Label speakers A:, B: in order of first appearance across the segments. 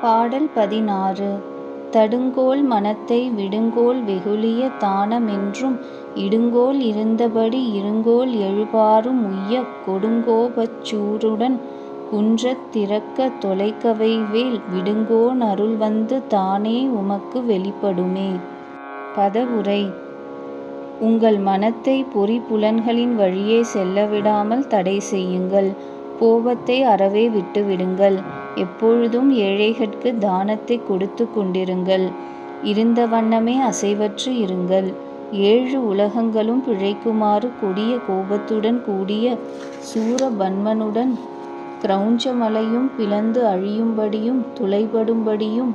A: பாடல் பதினாறு தடுங்கோல் மனத்தை விடுங்கோல் வெகுளிய தானமென்றும் இடுங்கோல் இருந்தபடி இருங்கோல் எழுபாரும் உய்யக் கொடுங்கோபச் சூருடன் குன்றத் திறக்க தொலைக்கவைவேல் அருள் வந்து தானே உமக்கு வெளிப்படுமே. பதவுரை உங்கள் மனத்தை பொறி புலன்களின் வழியே செல்லவிடாமல் தடை செய்யுங்கள். கோபத்தை அறவே விட்டுவிடுங்கள். எப்பொழுதும் ஏழைகட்கு தானத்தை கொடுத்து கொண்டிருங்கள். இருந்த வண்ணமே அசைவற்று இருங்கள். ஏழு உலகங்களும் பிழைக்குமாறு கொடிய கோபத்துடன் கூடிய சூரபன்மனுடன் கிரெளஞ்ச மலையும் பிளந்து அழியும்படியும் துளைபடும்படியும்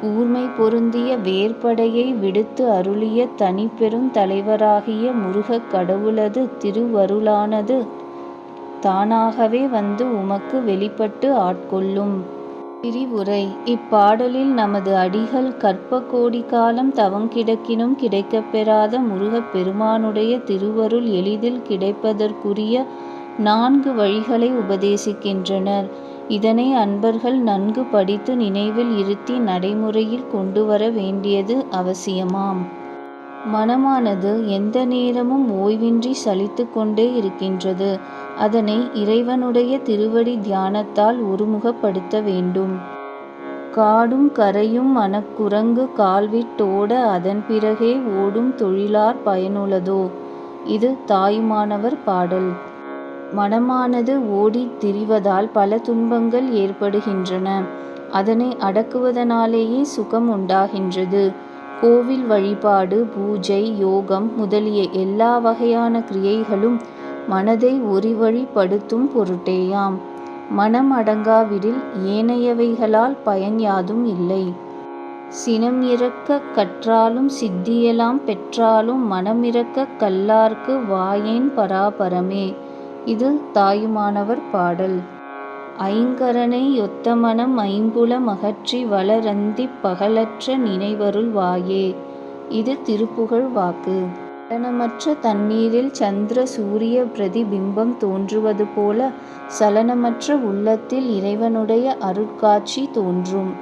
A: கூர்மை பொருந்திய வேர்படையை விடுத்து அருளிய தனிப்பெரும் தலைவராகிய முருகக் கடவுளது திருவருளானது தானாகவே வந்து உமக்கு வெளிப்பட்டு ஆட்கொள்ளும். பிரிவுரை இப்பாடலில் நமது அடிகள் கற்ப கோடி காலம் தவங்கிடக்கினும் கிடக்கினும் முருகப் பெருமானுடைய திருவருள் எளிதில் கிடைப்பதற்குரிய நான்கு வழிகளை உபதேசிக்கின்றனர். இதனை அன்பர்கள் நன்கு படித்து நினைவில் இருத்தி நடைமுறையில் கொண்டு வர வேண்டியது அவசியமாம். மனமானது எந்த நேரமும் ஓய்வின்றி சலித்து கொண்டே இருக்கின்றது. அதனை இறைவனுடைய திருவடி தியானத்தால் ஒருமுகப்படுத்த வேண்டும். காடும் கரையும் மனக்குரங்கு கால்விட்டோட அதன் பிறகே ஓடும் தொழிலார் பயனுள்ளதோ இது தாயுமானவர் பாடல். மனமானது ஓடித் திரிவதால் பல துன்பங்கள் ஏற்படுகின்றன. அதனை அடக்குவதனாலேயே சுகம் உண்டாகின்றது. கோவில் வழிபாடு பூஜை யோகம் முதலிய எல்லா வகையான கிரியைகளும் மனதை ஒருவழிப்படுத்தும் பொருட்டேயாம். மனம் அடங்காவிடில் ஏனையவைகளால் பயன் யாதும் இல்லை. சினம் இறக்க கற்றாலும் சித்தியெல்லாம் பெற்றாலும் மனம் கல்லார்க்கு வாயேன் பராபரமே. இது தாயுமானவர் பாடல். ஐங்கரனை யொத்தமனம் ஐம்புல மகற்றி வளரந்திப் பகலற்ற நினைவருள் வாயே. இது திருப்புகழ் வாக்கு. சலனமற்ற தண்ணீரில் சந்திர சூரிய பிரதிபிம்பம் தோன்றுவது போல சலனமற்ற உள்ளத்தில் இறைவனுடைய அருட்காட்சி தோன்றும்.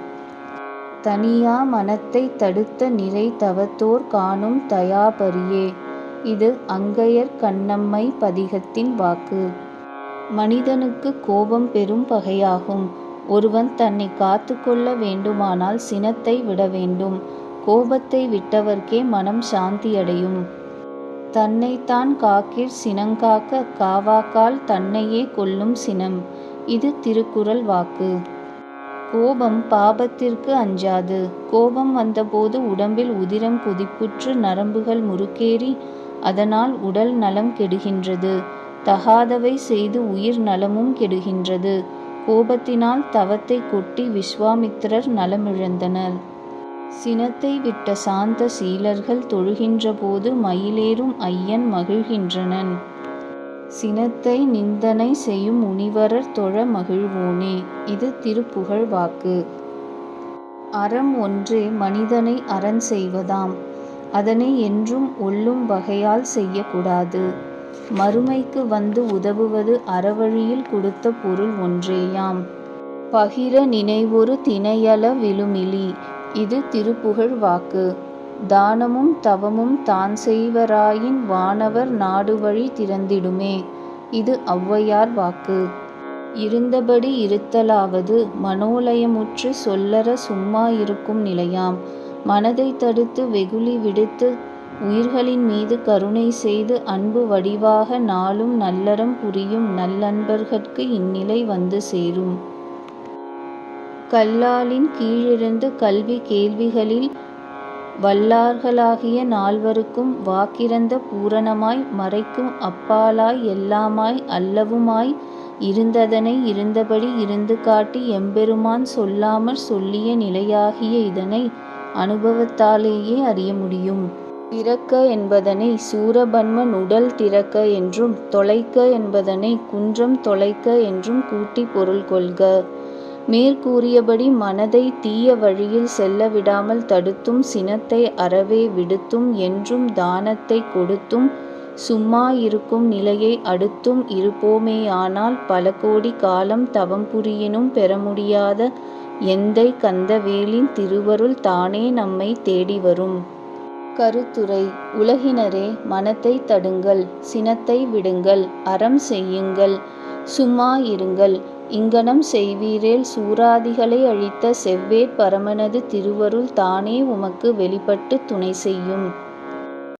A: தனியா மனத்தைத் தடுத்த நிறை தவத்தோர் காணும் தயாபரியே. இது அங்கையர் கண்ணம்மை பதிகத்தின் வாக்கு. மனிதனுக்குக் கோபம் பெரும் பகையாகும். ஒருவன் தன்னை காத்து கொள்ள வேண்டுமானால் சினத்தை விட வேண்டும் கோபத்தை விட்டவர்க்கே மனம் சாந்தியடையும். தன்னைத்தான் காக்கிற் சினங்காக்க காவாக்கால் தன்னையே கொல்லும் சினம். இது திருக்குறள் வாக்கு. கோபம் பாபத்திற்கு அஞ்சாது. கோபம் வந்தபோது உடம்பில் உதிரம் குதிப்புற்று நரம்புகள் முறுக்கேறி அதனால் உடல் நலம் கெடுகின்றது. தகாதவை செய்து உயிர் நலமும் கெடுகின்றது. கோபத்தினால் தவத்தை கொட்டி விஸ்வாமித்திரர் நலமிழந்தனர். சினத்தை விட்ட சாந்த சீலர்கள் தொழுகின்றபோது மயிலேறும் ஐயன் மகிழ்கின்றனன். சினத்தை நிந்தனை செய்யும் முனிவரர் தொழ மகிழ்வோனே. இது திருப்புகழ் வாக்கு. அறம் ஒன்றே மனிதனை அறஞ் செய்வதாம். அதனை என்றும் ஒல்லும் வகையால் செய்யக்கூடாது மறுமைக்கு வந்து உதவுவது அறவழியில் கொடுத்த பொருள் ஒன்றேயாம். பகிர நினைவொரு திணையள விழுமிலி இது திருப்புகழ் வாக்கு. தானமும் தவமும் தான் செய்வராயின் வானவர் நாடுவழி திறந்திடுமே. இது ஔவையார் வாக்கு. இருந்தபடி இருத்தலாவது மனோலயமுற்றுச் சொல்லற சும்மா இருக்கும் நிலையாம். மனதை தடுத்து வெகுளி விடுத்து உயிர்களின் மீது கருணை செய்து அன்பு வடிவாக நாளும் நல்லறம் புரியும் நல்லன்பர்கட்கு இந்நிலை வந்து சேரும். கல்லாலின் கீழிருந்து கல்வி கேள்விகளில் வல்லார்களாகிய நால்வருக்கும் வாக்கிறந்த பூரணமாய் மறைக்கும் அப்பாலாய் எல்லாமாய் அல்லவுமாய் இருந்ததனை இருந்தபடி இருந்து காட்டி எம்பெருமான் சொல்லாமற் சொல்லிய நிலையாகிய இதனை அனுபவத்தாலேயே அறிய முடியும். திறக்க என்பதனை சூரபன்மன் உடல் திறக்க என்றும் தொலைக்க என்பதனை குன்றம் தொலைக்க என்றும் கூட்டிப் பொருள் கொள்க. மேற்கூறியபடி மனதை தீய வழியில் செல்ல விடாமல் தடுத்தும் சினத்தை அறவே விடுத்தும் என்றும் தானத்தை கொடுத்தும் சும்மா இருக்கும் நிலையை அடுத்தும் இருப்போமேயானால் பல கோடி காலம் தவம் புரியினும் பெற முடியாத எந்தை கந்தவேலின் திருவருள் தானே நம்மைத் தேடிவரும். கருத்துரை: உலகினரே மனத்தைத் தடுங்கள் சினத்தை விடுங்கள் அறம் செய்யுங்கள் சும்மா இருங்கள் இங்ஙனம் செய்வீரேல் சூராதிகளை அழித்த செவ்வேற் பரமனது திருவருள் தானே உமக்கு வெளிப்பட்டுத் துணை செய்யும்.